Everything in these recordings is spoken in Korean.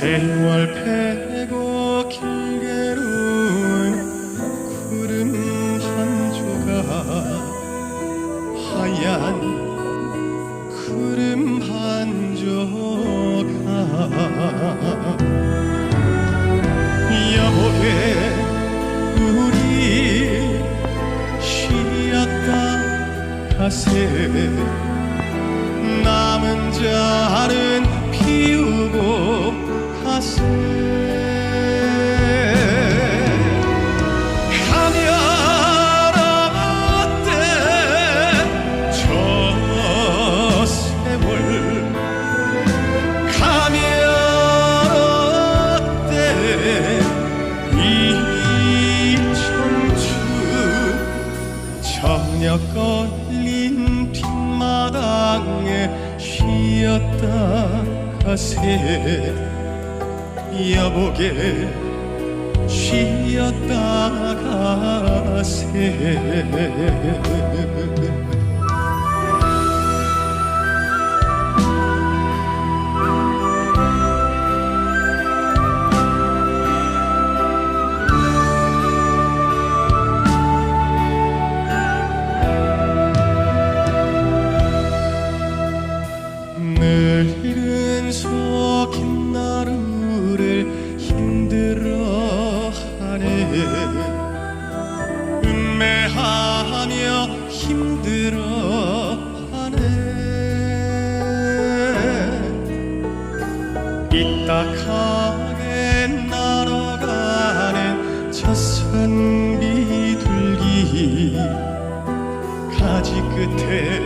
세월 패고 빈마당에 쉬었다 가세. 여보게 쉬었다 가세 매하며 힘들어하네. 이딱하게 날아가는 첫선 비 둘기. 가지 끝에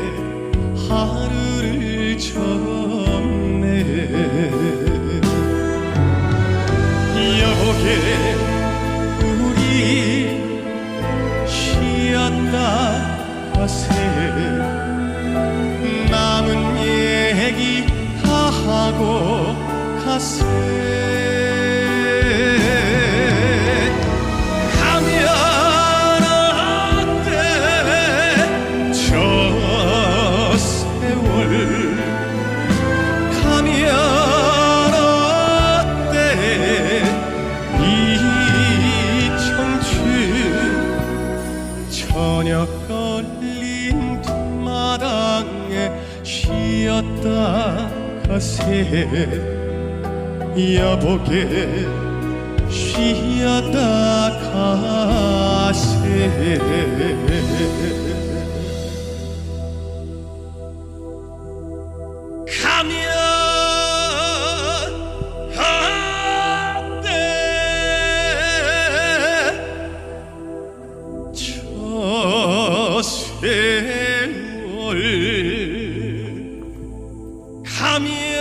하루를 접 가세 남은 얘기 다 하고 가세 가세 여보게 쉬었다 가세 가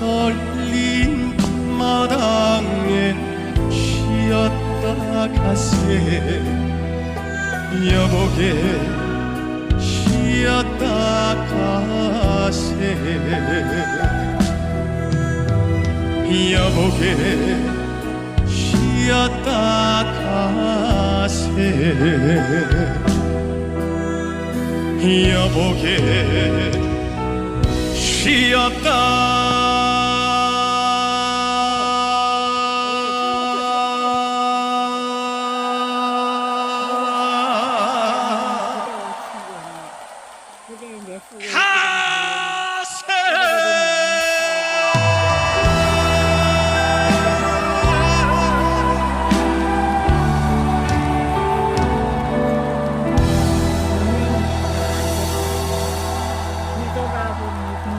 걸린 마당에 쉬었다 가세. 여보게 쉬었다 가세. 여보게 쉬었다 가세. 여보게 쉬었다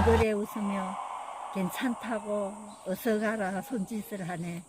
얼굴에 웃으며 괜찮다고 어서 가라 손짓을 하네.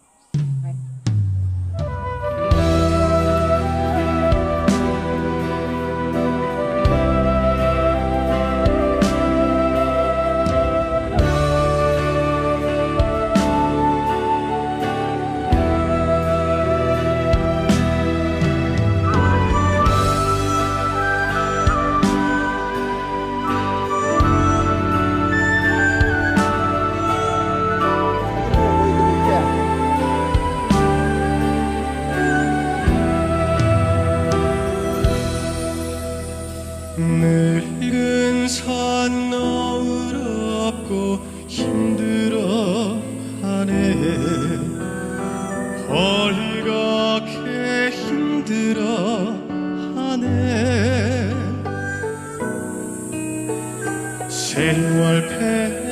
세월 패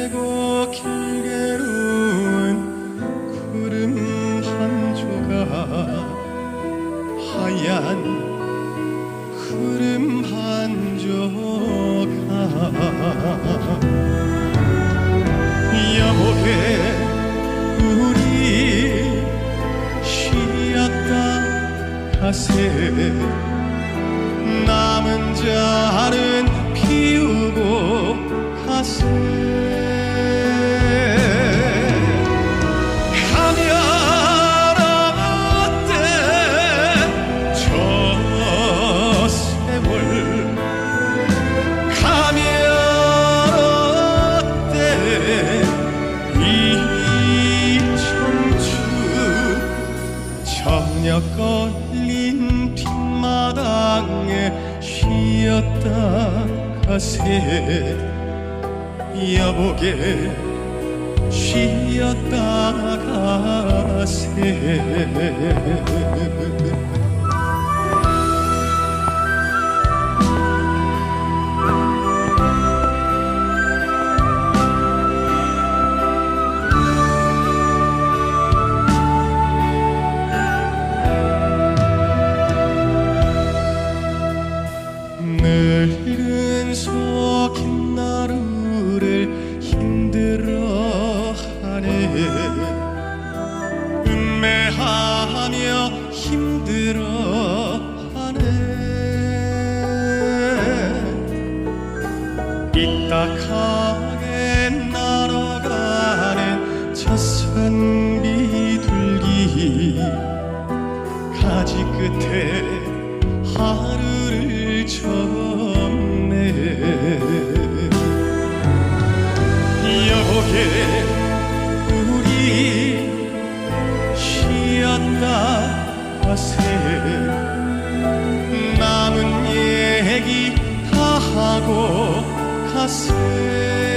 뒷마당에 쉬었다 가세. 여보게 쉬었다 가세 가지 끝에 하루를 접네. 여보게 우리 쉬었다 가세 남은 얘기 다 하고 가세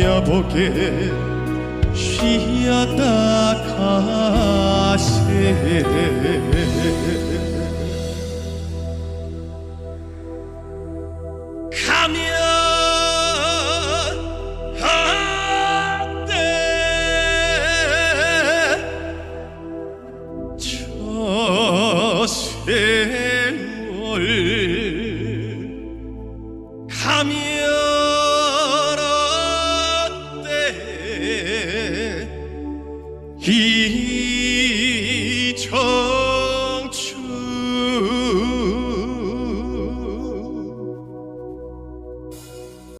여보게 쉬었다 가세. 가면 어때 저 세월